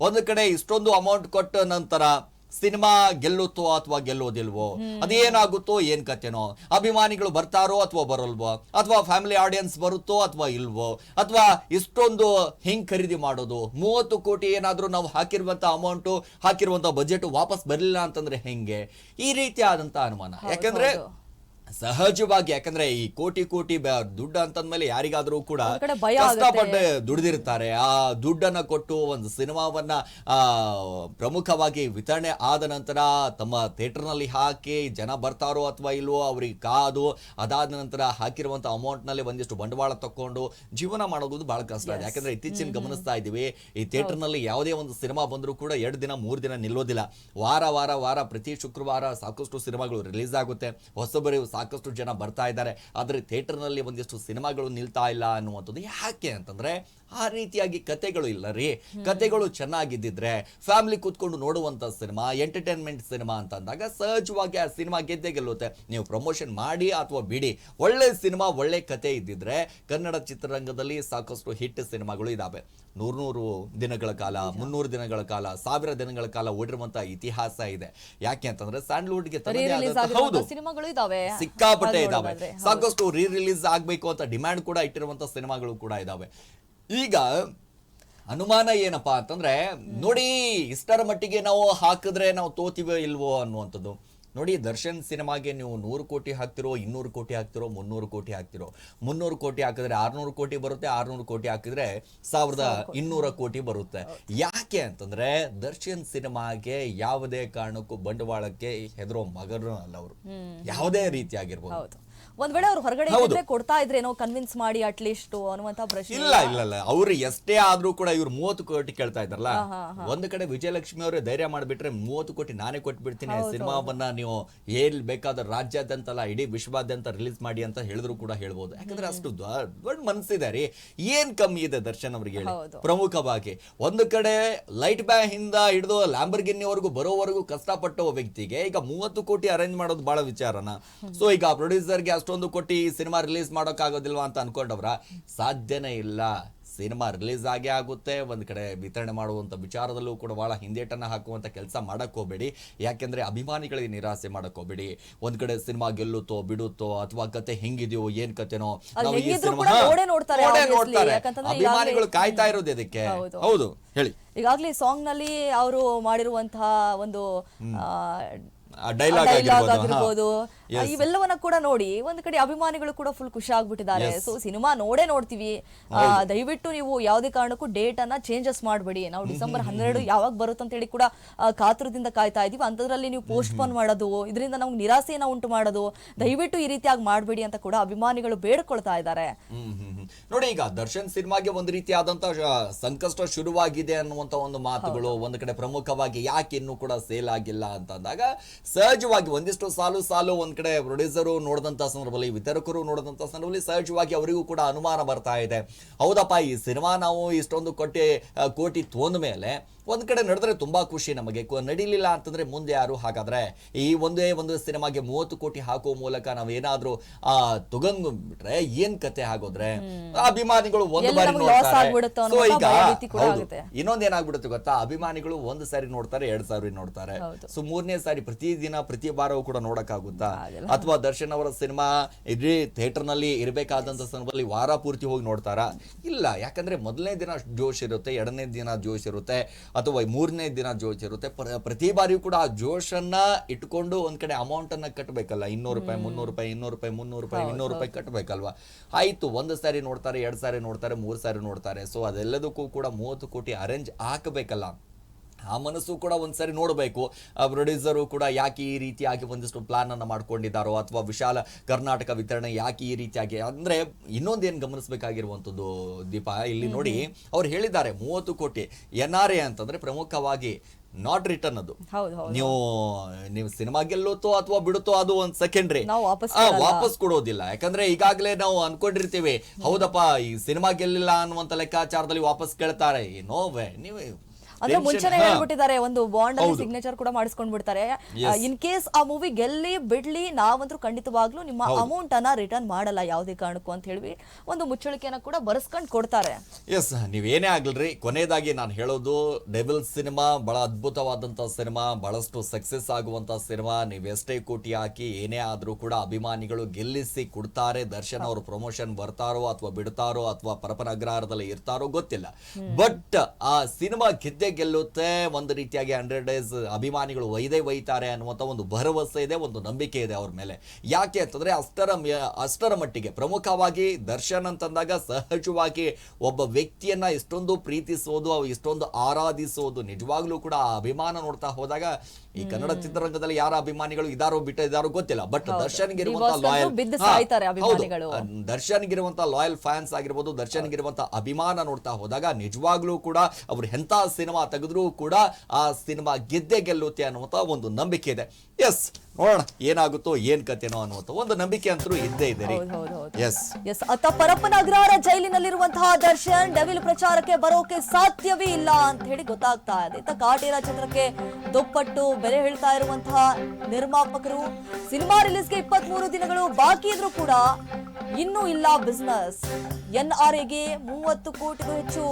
ಒಂದು ಕಡೆ ಇಷ್ಟೊಂದು ಅಮೌಂಟ್ ಕೊಟ್ಟ ನಂತರ ಸಿನಿಮಾ ಗೆಲ್ಲುತ್ತೋ ಅಥವಾ ಗೆಲ್ಲೋದಿಲ್ವೋ? ಅದೇನಾಗುತ್ತೋ ಏನ್ ಕತೆನೋ? ಅಭಿಮಾನಿಗಳು ಬರ್ತಾರೋ ಅಥವಾ ಬರಲ್ವೋ? ಅಥವಾ ಫ್ಯಾಮಿಲಿ ಆಡಿಯನ್ಸ್ ಬರುತ್ತೋ ಅಥವಾ ಇಲ್ವೋ? ಅಥವಾ ಇಷ್ಟೊಂದು ಹಿಂಗ್ ಖರೀದಿ ಮಾಡೋದು? ಮೂವತ್ತು ಕೋಟಿ ಏನಾದ್ರೂ ನಾವು ಹಾಕಿರುವಂತ ಅಮೌಂಟ್ ಹಾಕಿರುವಂತ ಬಜೆಟ್ ವಾಪಸ್ ಬರಲಿಲ್ಲ ಅಂತಂದ್ರೆ ಹೆಂಗೆ? ಈ ರೀತಿ ಆದಂತ ಅನುಮಾನ ಯಾಕಂದ್ರೆ. ಸಹಜವಾಗಿ ಯಾಕಂದ್ರೆ ಈ ಕೋಟಿ ಕೋಟಿ ದುಡ್ಡು ಅಂತಂದ್ಮೇಲೆ ಯಾರಿಗಾದ್ರೂ ಕೂಡ ಕಷ್ಟಪಟ್ಟು ದುಡಿದಿರ್ತಾರೆ. ಆ ದುಡ್ಡನ್ನ ಕೊಟ್ಟು ಒಂದು ಸಿನಿಮಾವನ್ನ ಪ್ರಮುಖವಾಗಿ ವಿತರಣೆ ಆದ ನಂತರ ತಮ್ಮ ಥಿಯೇಟರ್ನಲ್ಲಿ ಹಾಕಿ ಜನ ಬರ್ತಾರೋ ಅಥವಾ ಇಲ್ವೋ ಅವ್ರಿಗೆ ಕಾದು ಅದಾದ ನಂತರ ಹಾಕಿರುವಂತ ಅಮೌಂಟ್ನಲ್ಲಿ ಒಂದಿಷ್ಟು ಬಂಡವಾಳ ತಕೊಂಡು ಜೀವನ ಮಾಡೋದು ಬಹಳ ಕಷ್ಟ. ಇದೆ ಯಾಕಂದ್ರೆ ಇತ್ತೀಚಿನ ಗಮನಿಸ್ತಾ ಇದೀವಿ ಈ ಥಿಯೇಟರ್ನಲ್ಲಿ ಯಾವುದೇ ಒಂದು ಸಿನಿಮಾ ಬಂದರೂ ಕೂಡ ಎರಡು ದಿನ ಮೂರು ದಿನ ನಿಲ್ಲೋದಿಲ್ಲ. ವಾರ ವಾರ ವಾರ ಪ್ರತಿ ಶುಕ್ರವಾರ ಸಾಕಷ್ಟು ಸಿನಿಮಾಗಳು ರಿಲೀಸ್ ಆಗುತ್ತೆ. ಹೊಸಬರು ಸಾಕಷ್ಟು ಜನ ಬರ್ತಾ ಇದ್ದಾರೆ. ಆದರೆ ಥಿಯೇಟರ್ನಲ್ಲಿ ಒಂದಿಷ್ಟು ಸಿನಿಮಾಗಳು ನಿಲ್ತಾ ಇಲ್ಲ ಅನ್ನುವಂಥದ್ದು ಯಾಕೆ ಅಂತಂದ್ರೆ ಆ ರೀತಿಯಾಗಿ ಕತೆಗಳು ಇಲ್ಲ ರೀ ಕತೆಗಳು ಚೆನ್ನಾಗಿದ್ದಿದ್ರೆ ಫ್ಯಾಮಿಲಿ ಕೂತ್ಕೊಂಡು ನೋಡುವಂತ ಸಿನಿಮಾ ಎಂಟರ್ಟೈನ್ಮೆಂಟ್ ಸಿನಿಮಾ ಅಂತ ಅಂದಾಗ ಸಹಜವಾಗಿ ಆ ಸಿನಿಮಾ ಗೆದ್ದೇ ಗೆಲ್ಲುತ್ತೆ. ನೀವು ಪ್ರಮೋಷನ್ ಮಾಡಿ ಅಥವಾ ಬಿಡಿ ಒಳ್ಳೆ ಸಿನಿಮಾ ಒಳ್ಳೆ ಕತೆ ಇದ್ದಿದ್ರೆ ಕನ್ನಡ ಚಿತ್ರರಂಗದಲ್ಲಿ ಸಾಕಷ್ಟು ಹಿಟ್ ಸಿನಿಮಾಗಳು ಇದಾವೆ. ನೂರ್ನೂರು ದಿನಗಳ ಕಾಲ ಮುನ್ನೂರು ದಿನಗಳ ಕಾಲ ಸಾವಿರ ದಿನಗಳ ಕಾಲ ಓಡಿರುವಂತಹ ಇತಿಹಾಸ ಇದೆ. ಯಾಕೆ ಅಂತಂದ್ರೆ ಸ್ಯಾಂಡ್ಲ್ವುಡ್ಗೆ ಹೌದು. ಸಿನಿಮಾಗಳು ಇದಾವೆ. ಸಿಕ್ಕಾಪಟ್ಟೆ ಇದಾವೆ. ಸಾಕಷ್ಟು ರೀ ರಿಲೀಸ್ ಆಗ್ಬೇಕು ಅಂತ ಡಿಮ್ಯಾಂಡ್ ಕೂಡ ಇಟ್ಟಿರುವಂತಹ ಸಿನಿಮಾಗಳು ಕೂಡ ಇದಾವೆ. ಈಗ ಅನುಮಾನ ಏನಪ್ಪಾ ಅಂತಂದ್ರೆ ನೋಡಿ ಇಷ್ಟರ ಮಟ್ಟಿಗೆ ನಾವು ಹಾಕಿದ್ರೆ ನಾವು ತೋತಿವೋ ಇಲ್ವೋ ಅನ್ನುವಂಥದ್ದು. ನೋಡಿ ದರ್ಶನ್ ಸಿನಿಮಾಗೆ ನೀವು ನೂರು ಕೋಟಿ ಹಾಕ್ತಿರೋ ಇನ್ನೂರು ಕೋಟಿ ಹಾಕ್ತಿರೋ ಮುನ್ನೂರು ಕೋಟಿ ಹಾಕ್ತಿರೋ. ಮುನ್ನೂರು ಕೋಟಿ ಹಾಕಿದ್ರೆ ಆರ್ನೂರು ಕೋಟಿ ಬರುತ್ತೆ ಆರ್ನೂರು ಕೋಟಿ ಹಾಕಿದ್ರೆ ಸಾವಿರದ ಇನ್ನೂರ ಕೋಟಿ ಬರುತ್ತೆ. ಯಾಕೆ ಅಂತಂದ್ರೆ ದರ್ಶನ್ ಸಿನಿಮಾಗೆ ಯಾವುದೇ ಕಾರಣಕ್ಕೂ ಬಂಡವಾಳಕ್ಕೆ ಹೆದರೋ ಮಗರು ಅಲ್ಲ ಅವರು. ಯಾವುದೇ ರೀತಿಯಾಗಿರ್ಬೋದು. ಒಂದ್ ವೇಳೆ ಅವ್ರು ಹೊರಗಡೆ ಕೊಡ್ತಾ ಇದ್ರೆ ಕೊಡ್ತಾ ಇದ್ರೇನೋ ಕನ್ವಿನ್ಸ್ ಮಾಡಿ ಅಟ್ಲೀಸ್ಟ್ ಅನ್ನುವಂತ ಪ್ರಶ್ನೆ ಇಲ್ಲ ಇಲ್ಲ. ಇಲ್ಲ ಅವ್ರು ಎಷ್ಟೇ ಆದ್ರೂ ಕೂಡ ಇವ್ರು ಮೂವತ್ತು ಕೋಟಿ ಕೇಳ್ತಾ ಇದ್ರಲ್ಲ ಒಂದ್ ಕಡೆ ವಿಜಯಲಕ್ಷ್ಮಿ ಅವರೇ ಧೈರ್ಯ ಮಾಡ್ಬಿಟ್ರೆ ಮೂವತ್ತು ಕೋಟಿ ನಾನೇ ಕೊಟ್ಬಿಡ್ತೀನಿ ಸಿನಿಮಾವನ್ನ ನೀವು ಏನ್ ಬೇಕಾದ ರಾಜ್ಯಾದ್ಯಂತ ಇಡೀ ವಿಶ್ವಾದ್ಯಂತ ರಿಲೀಸ್ ಮಾಡಿ ಅಂತ ಹೇಳಿದ್ರು ಕೂಡ ಹೇಳ್ಬೋದು. ಯಾಕಂದ್ರೆ ಅಷ್ಟು ದೊಡ್ಡ ಮನ್ಸಿದೆ ರೀ. ಏನ್ ಕಮ್ಮಿ ಇದೆ ದರ್ಶನ್ ಅವ್ರಿಗೆ ಹೇಳಿ. ಪ್ರಮುಖವಾಗಿ ಒಂದು ಕಡೆ ಲೈಟ್ ಬ್ಯಾ ಹಿಂದ ಹಿಡಿದು ಲ್ಯಾಂಬರ್ಗಿನ್ನಿವರೆಗೂ ಬರೋವರೆಗೂ ಕಷ್ಟಪಟ್ಟ ವ್ಯಕ್ತಿಗೆ ಈಗ ಮೂವತ್ತು ಕೋಟಿ ಅರೇಂಜ್ ಮಾಡೋದು ಬಹಳ ವಿಚಾರನ. ಸೊ ಈಗ ಪ್ರೊಡ್ಯೂಸರ್ಗೆ ಅಷ್ಟೊಂದು ಕೋಟಿ ಸಿನಿಮಾ ರಿಲೀಸ್ ಮಾಡೋಕ್ಕಾಗೋದಿಲ್ವಾ ಅಂತ ಅನ್ಕೊಂಡವ್ರ ಸಾಧ್ಯನೇ ಇಲ್ಲ. ಸಿನಿಮಾ ರಿಲೀಸ್ ಆಗೇ ಆಗುತ್ತೆ ಒಂದು ಕಡೆ ವಿತರಣೆ ಮಾಡುವಂಥ ವಿಚಾರದಲ್ಲೂ ಕೂಡ ಭಾಳ ಹಿಂದೇಟನ್ನು ಹಾಕುವಂತ ಕೆಲಸ ಮಾಡಕ್ ಹೋಗಬೇಡಿ. ಯಾಕೆಂದ್ರೆ ಅಭಿಮಾನಿಗಳಿಗೆ ನಿರಾಸೆ ಮಾಡಕ್ ಹೋಗಬೇಡಿ. ಒಂದ್ ಕಡೆ ಸಿನಿಮಾ ಗೆಲ್ಲುತ್ತೋ ಬಿಡುತ್ತೋ ಅಥವಾ ಕತೆ ಹೆಂಗಿದೆಯೋ ಏನ್ ಕತೆನೋ ನಾವು ಈ ಸಿನಿಮಾ ನೋಡ್ತಾರೆ ನೋಡೇ ನೋಡ್ತಾರೆ. ಅಭಿಮಾನಿಗಳು ಕಾಯ್ತಾ ಇರೋದು ಇದಕ್ಕೆ. ಹೌದು. ಹೇಳಿ. ಈಗಾಗಲೇ ಸಾಂಗ್ನಲ್ಲಿ ಅವರು ಮಾಡಿರುವಂತಹ ಒಂದು ಡೈಲಾಗ್ ಆಗಿರ್ಬೋದು. ಇವೆಲ್ಲವನ್ನ ಕೂಡ ನೋಡಿ. ಒಂದ್ ಕಡೆ ಅಭಿಮಾನಿಗಳು ಕೂಡ ಫುಲ್ ಖುಷಿ ಆಗ್ಬಿಟ್ಟಿದ್ದಾರೆ ಸೊ ಸಿನಿಮಾ ನೋಡೇ ನೋಡ್ತೀವಿ. ದಯವಿಟ್ಟು ನೀವು ಯಾವುದೇ ಕಾರಣಕ್ಕೂ ಡೇಟ್ ಅನ್ನ ಚೇಂಜಸ್ ಮಾಡಬೇಡಿ. ನಾವು ಡಿಸೆಂಬರ್ ಹನ್ನೆರಡು ಯಾವಾಗ ಬರುತ್ತೆ ಅಂತ ಹೇಳಿ ಕೂಡ ಕಾತುರದಿಂದ ಕಾಯ್ತಾ ಇದೀವಿ. ಅಂತದ್ರಲ್ಲಿ ನೀವು ಪೋಸ್ಟ್ ಪೋನ್ ಮಾಡೋದು ಇದರಿಂದ ನಮ್ಗೆ ನಿರಾಸೆಯನ್ನ ಉಂಟು ಮಾಡೋದು ದಯವಿಟ್ಟು ಈ ರೀತಿಯಾಗಿ ಮಾಡಬೇಡಿ ಅಂತ ಕೂಡ ಅಭಿಮಾನಿಗಳು ಬೇಡ್ಕೊಳ್ತಾ ಇದ್ದಾರೆ. ನೋಡಿ ಈಗ ದರ್ಶನ್ ಸಿನಿಮಾಗೆ ಒಂದು ರೀತಿಯಾದಂತ ಸಂಕಷ್ಟ ಶುರುವಾಗಿದೆ ಅನ್ನುವಂತ ಒಂದು ಮಾತುಗಳು ಒಂದು ಕಡೆ ಪ್ರಮುಖವಾಗಿ ಯಾಕೆ ಇನ್ನೂ ಕೂಡ ಸೇಲ್ ಆಗಿಲ್ಲ ಅಂತ ಅಂದಾಗ ಸಹಜವಾಗಿ ಒಂದಿಷ್ಟು ಸಾಲು ಸಾಲು ಒಂದ್ ಕಡೆ ಪ್ರೊಡ್ಯೂಸರು ನೋಡಿದಂತ ಸಂದರ್ಭದಲ್ಲಿ ವಿತರಕರು ನೋಡಿದಂತ ಸಂದರ್ಭದಲ್ಲಿ ಸಹಜವಾಗಿ ಅವರಿಗೂ ಕೂಡ ಅನುಮಾನ ಬರ್ತಾ ಇದೆ. ಹೌದಪ್ಪ ಈ ಸಿನಿಮಾ ನಾವು ಇಷ್ಟೊಂದು ಕೋಟಿ ಕೋಟಿ ತೊಂದ ಮೇಲೆ ಒಂದ್ ಕಡೆ ನಡೆದ್ರೆ ತುಂಬಾ ಖುಷಿ ನಮಗೆ. ನಡೀಲಿಲ್ಲ ಅಂತಂದ್ರೆ ಮುಂದೆ ಯಾರು ಹಾಗಾದ್ರೆ ಈ ಒಂದೇ ಒಂದು ಸಿನಿಮಾಗೆ ಮೂವತ್ತು ಕೋಟಿ ಹಾಕುವ ಮೂಲಕ ನಾವೇನಾದ್ರೂ ಆ ತಗೊಂಡ್ ಬಿಟ್ರೆ ಏನ್ ಕತೆ ಆಗೋದ್ರೆ ಅಭಿಮಾನಿಗಳು ಒಂದು ಬಾರಿ ನೋಡ್ತಾರೆ. ಇನ್ನೊಂದ್ ಏನಾಗ್ಬಿಡುತ್ತೆ ಗೊತ್ತಾ? ಅಭಿಮಾನಿಗಳು ಒಂದ್ ಸಾರಿ ನೋಡ್ತಾರೆ ಎರಡ್ ಸಾರಿ ನೋಡ್ತಾರೆ. ಸೊ ಮೂರನೇ ಸಾರಿ ಪ್ರತಿ ದಿನ ಪ್ರತಿ ವಾರವೂ ಕೂಡ ನೋಡಕ್ಕಾಗುತ್ತಾ? ಆಗುತ್ತಾ ಅಥವಾ ದರ್ಶನ್ ಅವರ ಸಿನಿಮಾ ಇಡೀ ಥಿಯೇಟರ್ನಲ್ಲಿ ಇರಬೇಕಾದಂತ ಸಂದರ್ಭದಲ್ಲಿ ವಾರ ಪೂರ್ತಿ ಹೋಗಿ ನೋಡ್ತಾರಾ? ಇಲ್ಲ. ಯಾಕಂದ್ರೆ ಮೊದಲನೇ ದಿನ ಜೋಶ್ ಇರುತ್ತೆ ಎರಡನೇ ದಿನ ಜೋಶ್ ಇರುತ್ತೆ. ಅಥವಾ ಮೂರನೇ ದಿನ ಜೋಶ್ ಇರುತ್ತೆ. ಪ್ರ- ಪ್ರತಿ ಬಾರಿಯೂ ಕೂಡ ಆ ಜೋಶನ್ನ ಇಟ್ಕೊಂಡು ಒಂದ್ ಕಡೆ ಅಮೌಂಟ್ ಅನ್ನ ಕಟ್ಟಬೇಕಲ್ಲ ಇನ್ನೂರು ರೂಪಾಯಿ ಮುನ್ನೂರು ರೂಪಾಯಿ ಇನ್ನೂರು ರೂಪಾಯಿ ಮುನ್ನೂರು ರೂಪಾಯಿ ಇನ್ನೂರು ರೂಪಾಯಿ ಕಟ್ಟಬೇಕಲ್ವಾ ಆಯ್ತು ಒಂದು ಸಾರಿ ನೋಡ್ತಾರೆ ಎರಡ್ ಸಾರಿ ನೋಡ್ತಾರೆ ಮೂರ್ ಸಾರಿ ನೋಡ್ತಾರೆ. ಸೊ ಅದೆಲ್ಲದಕ್ಕೂ ಕೂಡ ಮೂವತ್ತು ಕೋಟಿ ಅರೇಂಜ್ ಹಾಕಬೇಕಲ್ಲ. ಆ ಮನಸ್ಸು ಕೂಡ ಒಂದ್ಸರಿ ನೋಡಬೇಕು. ಪ್ರೊಡ್ಯೂಸರು ಕೂಡ ಯಾಕೆ ಈ ರೀತಿಯಾಗಿ ಒಂದಿಷ್ಟು ಪ್ಲಾನ್ ಅನ್ನ ಮಾಡ್ಕೊಂಡಿದ್ದಾರೋ ಅಥವಾ ವಿಶಾಲ ಕರ್ನಾಟಕ ವಿತರಣೆ ಯಾಕೆ ಈ ರೀತಿಯಾಗಿ ಅಂದ್ರೆ ಇನ್ನೊಂದೇನು ಗಮನಿಸಬೇಕಾಗಿರುವಂಥದ್ದು ದೀಪ ಇಲ್ಲಿ ನೋಡಿ ಅವ್ರು ಹೇಳಿದ್ದಾರೆ ಮೂವತ್ತು ಕೋಟಿ ಎನ್ ಆರ್ ಎ ಅಂತಂದ್ರೆ ಪ್ರಮುಖವಾಗಿ ನಾಟ್ ರಿಟರ್ನ್ ಅದು. ನೀವು ನೀವು ಸಿನಿಮಾ ಗೆಲ್ಲುತ್ತೋ ಅಥವಾ ಬಿಡುತ್ತೋ ಅದು ಒಂದ್ ಸೆಕೆಂಡ್ರಿ ವಾಪಸ್ ಕೊಡೋದಿಲ್ಲ. ಯಾಕಂದ್ರೆ ಈಗಾಗಲೇ ನಾವು ಅನ್ಕೊಂಡಿರ್ತೀವಿ. ಹೌದಪ್ಪ ಈ ಸಿನಿಮಾ ಗೆಲ್ಲಿಲ್ಲ ಅನ್ನುವಂತ ಲೆಕ್ಕಾಚಾರದಲ್ಲಿ ವಾಪಸ್ ಕೇಳ್ತಾರೆ. ಏನೋ ನೀವು ಅಂದ್ರೆ ಮುಂಚೆನೆ. ಹೇಳ್ಬಿಟ್ಟಿದ್ದಾರೆ ಒಂದು ಬಾಂಡ್ ಅಲ್ಲಿ ಸಿಗ್ನೇಚರ್ ಕೂಡ ಮಾಡಿಸ್ಕೊಂಡ್ ಬಿಡ್ತಾರೆ ಇನ್ ಕೇಸ್ ಆ ಮೂವಿ ಗೆಲ್ಲಿ ಬಿಡ್ಲಿ ನಾವಂತೂ ಖಂಡಿತವಾಗ್ಲೂ ನಿಮ್ಮ ಅಮೌಂಟ್ ಅನ್ನ ರಿಟರ್ನ್ ಮಾಡಲ್ಲ ಯಾವುದೇ ಕಾರಣಕ್ಕೂ ಅಂತ ಹೇಳಿ ಒಂದು ಮುಚ್ಚಳಿಕೆಯನ್ನ ಕೂಡ ಬರ್ಸ್ಕೊಂಡ್ ಕೊಡ್ತಾರೆ. ಎಸ್ ನೀವೇನೇ ಆಗ್ಲ್ರಿ ಕೊನೆಯದಾಗಿ ನಾನು ಹೇಳೋದು ಡೆವಿಲ್ ಸಿನಿಮಾ ಬಹಳ ಅದ್ಭುತವಾದಂತ ಸಿನಿಮಾ ಬಹಳಷ್ಟು ಸಕ್ಸಸ್ ಆಗುವಂತ ಸಿನಿಮಾ ನೀವು ಎಷ್ಟೇ ಕೋಟಿ ಹಾಕಿ ಏನೇ ಆದ್ರೂ ಕೂಡ ಅಭಿಮಾನಿಗಳು ಗೆಲ್ಲಿಸಿ ಕೊಡ್ತಾರೆ ದರ್ಶನ್ ಅವರು ಪ್ರಮೋಷನ್ ಬರ್ತಾರೋ ಅಥವಾ ಬಿಡ್ತಾರೋ ಅಥವಾ ಪರಪನ ಅಗ್ರಹಾರದಲ್ಲಿ ಇರ್ತಾರೋ ಗೊತ್ತಿಲ್ಲ. ಬಟ್ ಆ ಸಿನಿಮಾ ಗೆದ್ದೆ ಗೆಲ್ಲುತ್ತೆ ಒಂದು ರೀತಿಯಾಗಿ ಹಂಡ್ರೆಡ್ ಡೇಸ್ ಅಭಿಮಾನಿಗಳು ಒಯ್ದೇ ಒಯ್ತಾರೆ ಅನ್ನುವಂಥ ಒಂದು ಭರವಸೆ ಇದೆ ಒಂದು ನಂಬಿಕೆ ಇದೆ ಅವ್ರ ಮೇಲೆ. ಯಾಕೆ ಅಂತಂದರೆ ಅಷ್ಟರ ಅಷ್ಟರ ಮಟ್ಟಿಗೆ ಪ್ರಮುಖವಾಗಿ ದರ್ಶನ್ ಅಂತಂದಾಗ ಸಹಜವಾಗಿ ಒಬ್ಬ ವ್ಯಕ್ತಿಯನ್ನ ಇಷ್ಟೊಂದು ಪ್ರೀತಿಸೋದು ಅವ್ ಇಷ್ಟೊಂದು ಆರಾಧಿಸೋದು ನಿಜವಾಗ್ಲೂ ಕೂಡ ಆ ಅಭಿಮಾನ ನೋಡ್ತಾ ಹೋದಾಗ ಈ ಕನ್ನಡ ಚಿತ್ರರಂಗದಲ್ಲಿ ಯಾರ ಅಭಿಮಾನಿಗಳು ಇದಾರೋ ಬಿಟ್ಟ ಇದಾರೋ ಗೊತ್ತಿಲ್ಲ ಬಟ್ ದರ್ಶನ್ಗಿರುವಂತಹ ಲಾಯಲ್ ದರ್ಶನ್ಗಿರುವಂತಹ ಲಾಯಲ್ ಫ್ಯಾನ್ಸ್ ಆಗಿರ್ಬೋದು ದರ್ಶನ್ಗಿರುವಂತಹ ಅಭಿಮಾನ ನೋಡ್ತಾ ಹೋದಾಗ ನಿಜವಾಗ್ಲೂ ಕೂಡ ಅವ್ರು ಎಂತ ಸಿನಿಮಾ ತೆಗೆದ್ರೂ ಕೂಡ ಆ ಸಿನಿಮಾ ಗೆದ್ದೆ ಗೆಲ್ಲುತ್ತೆ ಅನ್ನುವಂತ ಒಂದು ನಂಬಿಕೆ ಇದೆ. ಎಸ್ ನೋಡೋಣ ಏನಾಗುತ್ತೋ ಏನ್ ಕತೆನೋ ಅನ್ನುವಂಥ ಒಂದು ನಂಬಿಕೆ ಅಂತೂ ಇದ್ದೇ ಇದೆ ರೀ. ಎಸ್ ಎಸ್ ಅತ್ತ ಪರಪ್ಪನ ಅಗ್ರಹಾರ ಜೈಲಿನಲ್ಲಿರುವಂತಹ ದರ್ಶನ್ ಡೆವಿಲ್ ಪ್ರಚಾರಕ್ಕೆ ಬರೋಕೆ ಸಾಧ್ಯವೇ ಇಲ್ಲ ಅಂತ ಹೇಳಿ ಗೊತ್ತಾಗ್ತಾ ಇದೆ. ಇತ್ತ ಕಾಟೇರ ಚಿತ್ರಕ್ಕೆ ದುಪ್ಪಟ್ಟು ಬೆಲೆ ಹೇಳ್ತಾ ಇರುವಂತಹ ನಿರ್ಮಾಪಕರು ಸಿನಿಮಾ ರಿಲೀಸ್ಗೆ ಇಪ್ಪತ್ತ್ ಮೂರು ದಿನಗಳು ಬಾಕಿ ಇದ್ರೂ ಕೂಡ ಇನ್ನೂ ಇಲ್ಲ ಬಿಸ್ನೆಸ್ ಎನ್ ಆರ್ ಎಗೆ ಮೂವತ್ತು ಕೋಟಿಗೂ ಹೆಚ್ಚು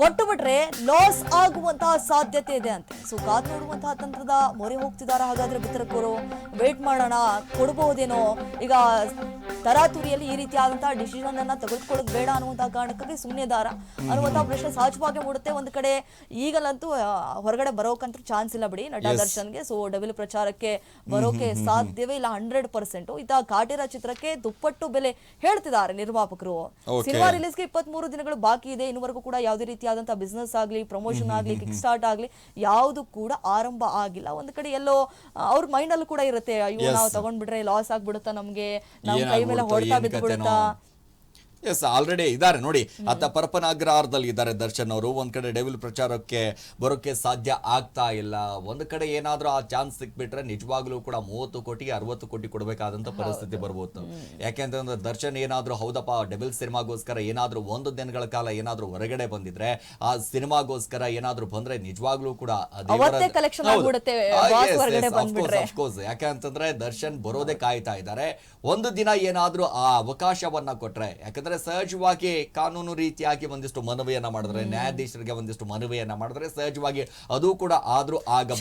ಕೊಟ್ಟು ಬಿಟ್ರೆ ಲಾಸ್ ಆಗುವಂತಹ ಸಾಧ್ಯತೆ ಇದೆ ಅಂತ. ಸೊ ಕಾದ್ ನೋಡುವಂತಹ ತಂತ್ರದ ಮೊರೆ ಹೋಗ್ತಿದಾರ? ಹಾಗಾದ್ರೆ ವಿತರಕರು ವೇಟ್ ಮಾಡೋಣ ಕೊಡಬಹುದೇನೋ ಈಗ ತರಾತುರಿಯಲ್ಲಿ ಈ ರೀತಿಯಾದಂತಹ ಡಿಸಿಷನ್ ಅನ್ನ ತೆಗೆದುಕೊಳ್ಳೋದು ಬೇಡ ಅನ್ನುವಂತಹ ಕಾರಣಕ್ಕಾಗಿ ಸುಮ್ಮನೆ ದಾರ ಅನ್ನುವಂತಹ ಪ್ರಶ್ನೆ ಸಹಜವಾಗಿ ಮೂಡುತ್ತೆ ಒಂದ್ ಕಡೆ. ಈಗಲಂತೂ ಹೊರಗಡೆ ಬರೋಕಂತೂ ಚಾನ್ಸ್ ಇಲ್ಲ ಬಿಡಿ. ನಟ ದರ್ಶನ್ಗೆ. ಸೊ ಡಬಲ್ ಪ್ರಚಾರಕ್ಕೆ ಬರೋಕೆ ಸಾಧ್ಯವೇ ಇಲ್ಲ. ಹಂಡ್ರೆಡ್ ಪರ್ಸೆಂಟ್ ಇತ್ತ ಕಾಟೇರ ಚಿತ್ರಕ್ಕೆ ದುಪ್ಪಟ್ಟು ಬೆಲೆ ಹೇಳ್ತಿದ್ದಾರೆ ನಿರ್ಮಾಪಕರು. ಸಿನಿಮಾ ರಿಲೀಸ್ಗೆ ಇಪ್ಪತ್ತ್ ಮೂರು ದಿನಗಳು ಬಾಕಿ ಇದೆ. ಇನ್ನುವರೆಗೂ ಕೂಡ ಯಾವುದೇ ರೀತಿಯಾದಂತಹ ಬಿಸ್ನೆಸ್ ಆಗಲಿ ಪ್ರಮೋಷನ್ ಆಗಲಿ ಕಿಕ್ ಸ್ಟಾರ್ಟ್ ಆಗಲಿ ಯಾವುದು ಕೂಡ ಆರಂಭ ಆಗಿಲ್ಲ. ಒಂದ್ ಕಡೆ ಎಲ್ಲೋ ಅವ್ರ ಮೈಂಡ್ ಅಲ್ಲೂ ಕೂಡ ಇರುತ್ತೆ. ಅಯ್ಯೋ ನಾವು ತಗೊಂಡ್ಬಿಟ್ರೆ ಲಾಸ್ ಆಗ್ಬಿಡುತ್ತಾ ನಮ್ಗೆ? ನಾವು ಕೈ ಮೇಲೆ ಹೊಡೆತ ಬಿದ್ದುಬಿಡುತ್ತಾ ಎಸ್ ಆಲ್ರೆಡಿ ಇದ್ದಾರೆ. ನೋಡಿ ಅತ್ತ ಪರಪನ ಅಗ್ರಹಾರದಲ್ಲಿ ಇದ್ದಾರೆ ದರ್ಶನ್ ಅವರು. ಒಂದ್ ಕಡೆ ಡೆವಿಲ್ ಪ್ರಚಾರಕ್ಕೆ ಬರೋಕೆ ಸಾಧ್ಯ ಆಗ್ತಾ ಇಲ್ಲ. ಒಂದ್ ಕಡೆ ಏನಾದ್ರೂ ಆ ಚಾನ್ಸ್ ಸಿಕ್ಬಿಟ್ರೆ ನಿಜವಾಗ್ಲೂ ಕೂಡ ಮೂವತ್ತು ಕೋಟಿ ಅರವತ್ತು ಕೋಟಿ ಕೊಡಬೇಕಾದಂತ ಪರಿಸ್ಥಿತಿ ಬರ್ಬೋದು. ಯಾಕೆಂತಂದ್ರೆ ದರ್ಶನ್ ಏನಾದ್ರೂ ಹೌದಪ್ಪ ಡೆವಿಲ್ ಸಿನಿಮಾಗೋಸ್ಕರ ಏನಾದ್ರೂ ಒಂದು ದಿನಗಳ ಕಾಲ ಏನಾದ್ರೂ ಹೊರಗಡೆ ಬಂದಿದ್ರೆ ಆ ಸಿನಿಮಾಗೋಸ್ಕರ ಏನಾದ್ರೂ ಬಂದ್ರೆ ನಿಜವಾಗ್ಲೂ ಕೂಡ. ಯಾಕಂತಂದ್ರೆ ದರ್ಶನ್ ಬರೋದೇ ಕಾಯ್ತಾ ಇದ್ದಾರೆ. ಒಂದು ದಿನ ಏನಾದ್ರೂ ಆ ಅವಕಾಶವನ್ನ ಕೊಟ್ರೆ ಯಾಕಂದ್ರೆ ಸಹಜವಾಗಿ ಕಾನೂನು ರೀತಿಯಾಗಿ ಒಂದಿಷ್ಟು ಮನವಿಯನ್ನ ಮಾಡಿದ್ರೆ ನ್ಯಾಯಾಧೀಶರಿಗೆ ಒಂದಿಷ್ಟು ಮನವಿಯನ್ನ ಮಾಡಿದ್ರೆ ಸಹಜವಾಗಿ ಅದು ಕೂಡ ಆದ್ರೂ ಆಗಬಹುದು.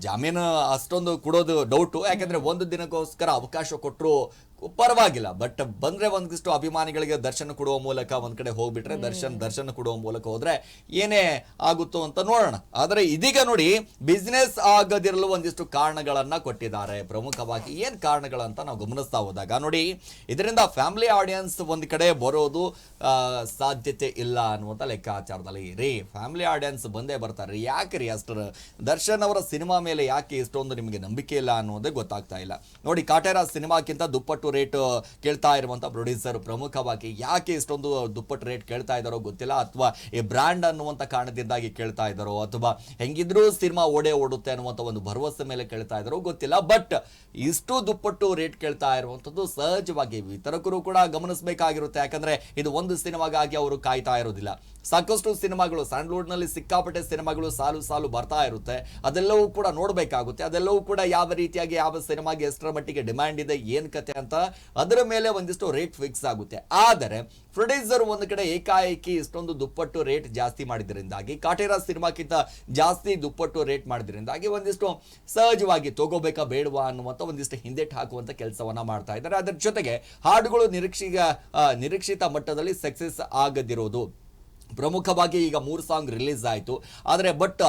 ಜಾಮೀನು ಅಷ್ಟೊಂದು ಕೊಡೋದು ಡೌಟ್ ಯಾಕಂದ್ರೆ ಒಂದು ದಿನಕ್ಕೋಸ್ಕರ ಅವಕಾಶ ಕೊಟ್ಟರು ಪರವಾಗಿಲ್ಲ. ಬಟ್ ಬಂದ್ರೆ ಒಂದಿಷ್ಟು ಅಭಿಮಾನಿಗಳಿಗೆ ದರ್ಶನ ಕೊಡುವ ಮೂಲಕ ಒಂದ್ ಕಡೆ ಹೋಗ್ಬಿಟ್ರೆ ದರ್ಶನ್ ದರ್ಶನ ಕೊಡುವ ಮೂಲಕ ಹೋದ್ರೆ ಏನೇ ಆಗುತ್ತೋ ಅಂತ ನೋಡೋಣ. ಆದ್ರೆ ಇದೀಗ ನೋಡಿ ಬಿಸ್ನೆಸ್ ಆಗದಿರಲು ಒಂದಿಷ್ಟು ಕಾರಣಗಳನ್ನ ಕೊಟ್ಟಿದ್ದಾರೆ. ಪ್ರಮುಖವಾಗಿ ಏನ್ ಕಾರಣಗಳಂತ ನಾವು ಗಮನಿಸ್ತಾ ಹೋದಾಗ ನೋಡಿ ಇದರಿಂದ ಫ್ಯಾಮಿಲಿ ಆಡಿಯನ್ಸ್ ಒಂದ್ ಕಡೆ ಬರೋದು ಸಾಧ್ಯತೆ ಇಲ್ಲ ಅನ್ನುವಂಥ ಲೆಕ್ಕಾಚಾರದಲ್ಲಿ ರೀ ಫ್ಯಾಮಿಲಿ ಆಡಿಯನ್ಸ್ ಬಂದೇ ಬರ್ತಾರೆ. ಯಾಕೆ ರೀ ಅಷ್ಟರ? ದರ್ಶನ್ ಅವರ ಸಿನಿಮಾ ಮೇಲೆ ಯಾಕೆ ಇಷ್ಟೊಂದು ನಿಮಗೆ ನಂಬಿಕೆ ಇಲ್ಲ ಅನ್ನೋದೇ ಗೊತ್ತಾಗ್ತಾ ಇಲ್ಲ. ನೋಡಿ ಕಾಟೇರ ಸಿನಿಮಾಕ್ಕಿಂತ ದುಪ್ಪಟ್ಟು ರೇಟ್ ಕೇಳ್ತಾ ಇರುವಂತ ಪ್ರೊಡ್ಯೂಸರ್ ಪ್ರಮುಖವಾಗಿ ಯಾಕೆ ಇಷ್ಟೊಂದು ದುಪ್ಪಟ್ಟು ರೇಟ್ ಕೇಳ್ತಾ ಇದ್ದಾರೋ ಗೊತ್ತಿಲ್ಲ, ಅಥವಾ ಈ ಬ್ರ್ಯಾಂಡ್ ಅನ್ನುವಂಥ ಕಾರಣದಿಂದಾಗಿ ಕೇಳ್ತಾ ಇದ್ದಾರೋ, ಅಥವಾ ಹೆಂಗಿದ್ರೂ ಸಿನಿಮಾ ಓಡೆ ಓಡುತ್ತೆ ಅನ್ನುವಂಥ ಒಂದು ಭರವಸೆ ಮೇಲೆ ಕೇಳ್ತಾ ಇದ್ದಾರೋ ಗೊತ್ತಿಲ್ಲ. ಬಟ್ ಇಷ್ಟು ದುಪ್ಪಟ್ಟು ರೇಟ್ ಕೇಳ್ತಾ ಇರುವಂಥದ್ದು ಸಹಜವಾಗಿ ವಿತರಕರು ಕೂಡ ಗಮನಿಸಬೇಕಾಗಿರುತ್ತೆ. ಯಾಕಂದ್ರೆ ಇದು ಒಂದು ಸಿನಿಮಾಗಾಗಿ ಅವರು ಕಾಯ್ತಾ ಇರೋದಿಲ್ಲ. ಸಾಕಷ್ಟು ಸಿನಿಮಾಗಳು ಸ್ಯಾಂಡ್ಲ್ವುಡ್ನಲ್ಲಿ ಸಿಕ್ಕಾಪಟ್ಟೆ ಸಿನಿಮಾಗಳು ಸಾಲು ಸಾಲು ಬರ್ತಾ ಇರುತ್ತೆ. ಅದೆಲ್ಲವೂ ಕೂಡ ನೋಡಬೇಕಾಗುತ್ತೆ. ಅದೆಲ್ಲವೂ ಕೂಡ ಯಾವ ರೀತಿಯಾಗಿ ಯಾವ ಸಿನಿಮಾಗೆ ಎಷ್ಟರ ಮಟ್ಟಿಗೆ ಡಿಮ್ಯಾಂಡ್ ಇದೆ, ಏನ್ ಕತೆ ಅಂತ ಅದರ ಮೇಲೆ ಒಂದಿಷ್ಟು ರೇಟ್ ಫಿಕ್ಸ್ ಆಗುತ್ತೆ. ಆದರೆ ಪ್ರೊಡ್ಯೂಸರ್ ಒಂದು ಕಡೆ ಏಕಾಏಕಿ ಇಷ್ಟೊಂದು ದುಪ್ಪಟ್ಟು ರೇಟ್ ಜಾಸ್ತಿ ಮಾಡಿದ್ರಿಂದಾಗಿ ಕಾಟೇರಾ ಸಿನಿಮಾಕ್ಕಿಂತ ಜಾಸ್ತಿ ದುಪ್ಪಟ್ಟು ರೇಟ್ ಮಾಡಿದ್ರಿಂದಾಗಿ ಒಂದಿಷ್ಟು ಸಹಜವಾಗಿ ತಗೋಬೇಕಾ ಬೇಡವಾ ಅನ್ನುವಂಥ ಒಂದಿಷ್ಟು ಹಿಂದೆಟ್ ಹಾಕುವಂಥ ಕೆಲಸವನ್ನು ಮಾಡ್ತಾ ಇದ್ದಾರೆ. ಅದರ ಜೊತೆಗೆ ಹಾಡುಗಳು ನಿರೀಕ್ಷಿಗ ನಿರೀಕ್ಷಿತ ಮಟ್ಟದಲ್ಲಿ ಸಕ್ಸಸ್ ಆಗದಿರೋದು. ಪ್ರಮುಖವಾಗಿ ಈಗ ಮೂರು ಸಾಂಗ್ ರಿಲೀಸ್ ಆಯಿತು. ಆದರೆ ಬಟ್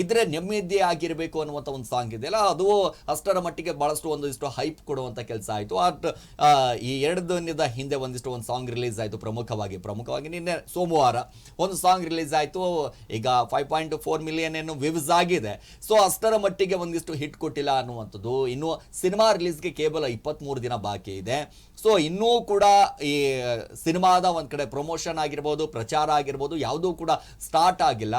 ಇದ್ರೆ ನೆಮ್ಮದಿ ಆಗಿರಬೇಕು ಅನ್ನುವಂಥ ಒಂದು ಸಾಂಗ್ ಇದೆಯಲ್ಲ ಅದು ಅಷ್ಟರ ಮಟ್ಟಿಗೆ ಬಹಳಷ್ಟು ಒಂದಿಷ್ಟು ಹೈಪ್ ಕೊಡುವಂಥ ಕೆಲಸ ಆಯಿತು. ಆಟ್ ಈ ಎರಡು ದಿನದ ಹಿಂದೆ ಒಂದಿಷ್ಟು ಒಂದು ಸಾಂಗ್ ರಿಲೀಸ್ ಆಯಿತು ಪ್ರಮುಖವಾಗಿ. ಪ್ರಮುಖವಾಗಿ ನಿನ್ನೆ ಸೋಮವಾರ ಒಂದು ಸಾಂಗ್ ರಿಲೀಸ್ ಆಯಿತು. ಈಗ ಫೈವ್ ಪಾಯಿಂಟ್ ಫೋರ್ ಮಿಲಿಯನ್ ಏನು ವ್ಯೂಸ್ ಆಗಿದೆ. ಸೊ ಅಷ್ಟರ ಮಟ್ಟಿಗೆ ಒಂದಿಷ್ಟು ಹಿಟ್ ಕೊಟ್ಟಿಲ್ಲ ಅನ್ನುವಂಥದ್ದು. ಇನ್ನು ಸಿನಿಮಾ ರಿಲೀಸ್ಗೆ ಕೇವಲ ಇಪ್ಪತ್ತ್ಮೂರು ದಿನ ಬಾಕಿ ಇದೆ. ಸೊ ಇನ್ನೂ ಕೂಡ ಈ ಸಿನಿಮಾದ ಒಂದು ಕಡೆ ಪ್ರಮೋಷನ್ ಆಗಿರ್ಬೋದು ಆಗಿರ್ಬೋದು, ಯಾವುದೂ ಕೂಡ ಸ್ಟಾರ್ಟ್ ಆಗಿಲ್ಲ.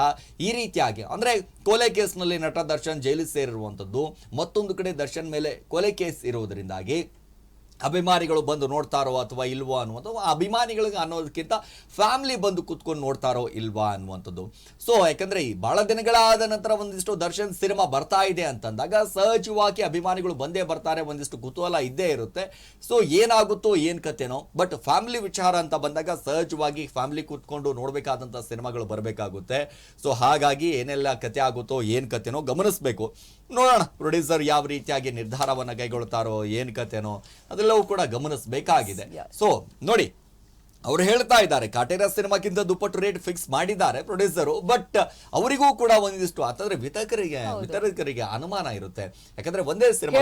ಈ ರೀತಿಯಾಗಿ, ಅಂದರೆ ಕೊಲೆ ಕೇಸ್ನಲ್ಲಿ ನಟ ದರ್ಶನ್ ಜೈಲಿಗೆ ಸೇರಿರುವಂಥದ್ದು, ಮತ್ತೊಂದು ಕಡೆ ದರ್ಶನ್ ಮೇಲೆ ಕೊಲೆ ಕೇಸ್ ಇರುವುದರಿಂದಾಗಿ ಅಭಿಮಾನಿಗಳು ಬಂದು ನೋಡ್ತಾರೋ ಅಥವಾ ಇಲ್ವೋ ಅನ್ನುವಂಥ ಅಭಿಮಾನಿಗಳಿಗೆ ಅನ್ನೋದಕ್ಕಿಂತ ಫ್ಯಾಮಿಲಿ ಬಂದು ಕೂತ್ಕೊಂಡು ನೋಡ್ತಾರೋ ಇಲ್ವಾ ಅನ್ನುವಂಥದ್ದು. ಸೊ ಯಾಕಂದರೆ ಈ ಭಾಳ ದಿನಗಳಾದ ನಂತರ ಒಂದಿಷ್ಟು ದರ್ಶನ್ ಸಿನಿಮಾ ಬರ್ತಾ ಇದೆ ಅಂತಂದಾಗ ಸಹಜವಾಗಿ ಅಭಿಮಾನಿಗಳು ಬಂದೇ ಬರ್ತಾರೆ, ಒಂದಿಷ್ಟು ಕುತೂಹಲ ಇದ್ದೇ ಇರುತ್ತೆ. ಸೊ ಏನಾಗುತ್ತೋ ಏನು ಕತೆನೋ ಬಟ್ ಫ್ಯಾಮಿಲಿ ವಿಚಾರ ಅಂತ ಬಂದಾಗ ಸಹಜವಾಗಿ ಫ್ಯಾಮಿಲಿ ಕೂತ್ಕೊಂಡು ನೋಡಬೇಕಾದಂಥ ಸಿನಿಮಾಗಳು ಬರಬೇಕಾಗುತ್ತೆ. ಸೊ ಹಾಗಾಗಿ ಏನೆಲ್ಲ ಕತೆ ಆಗುತ್ತೋ, ಏನು ಕತೆನೋ ಗಮನಿಸಬೇಕು. ನೋಡೋಣ ಪ್ರೊಡ್ಯೂಸರ್ ಯಾವ ರೀತಿಯಾಗಿ ನಿರ್ಧಾರವನ್ನು ಕೈಗೊಳ್ತಾರೋ ಕಥೆನೋ ಕತೆನೋ ಅದೆಲ್ಲವೂ ಕೂಡ ಗಮನಿಸಬೇಕಾಗಿದೆ. ಸೊ ನೋಡಿ ಅವರು ಹೇಳ್ತಾ ಇದ್ದಾರೆ ಕಾಟೇರ ಸಿನಿಮಾಕ್ಕಿಂತ ದುಪ್ಪಟ್ಟು ರೇಟ್ ಫಿಕ್ಸ್ ಮಾಡಿದ್ದಾರೆ ಪ್ರೊಡ್ಯೂಸರು ಬಟ್ ಅವರಿಗೂ ಕೂಡ ಒಂದಿಷ್ಟು ಅಂತಂದ್ರೆ ವಿತರಕರಿಗೆ ವಿತರಕರಿಗೆ ಅನುಮಾನ ಇರುತ್ತೆ. ಯಾಕಂದ್ರೆ ಒಂದೇ ಸಿನಿಮಾ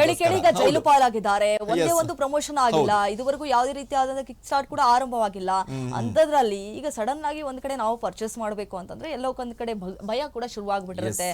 ಜೈಲು ಪಾಲಾಗಿದ್ದಾರೆ ಒಂದೇ ಒಂದು ಪ್ರಮೋಷನ್ ಆಗಿಲ್ಲ. ಇದುವರೆಗೂ ಯಾವುದೇ ರೀತಿಯಾದಂತಹ ಕಿಕ್ ಸ್ಟಾರ್ಟ್ ಕೂಡ ಆರಂಭವಾಗಿಲ್ಲ. ಅಂತದ್ರಲ್ಲಿ ಈಗ ಸಡನ್ ಆಗಿ ಒಂದ್ ಕಡೆ ನಾವು ಪರ್ಚೇಸ್ ಮಾಡಬೇಕು ಅಂತಂದ್ರೆ ಎಲ್ಲೋ ಒಂದ್ ಕಡೆ ಭಯ ಕೂಡ ಶುರುವಾಗ್ಬಿಟ್ಟಿರುತ್ತೆ.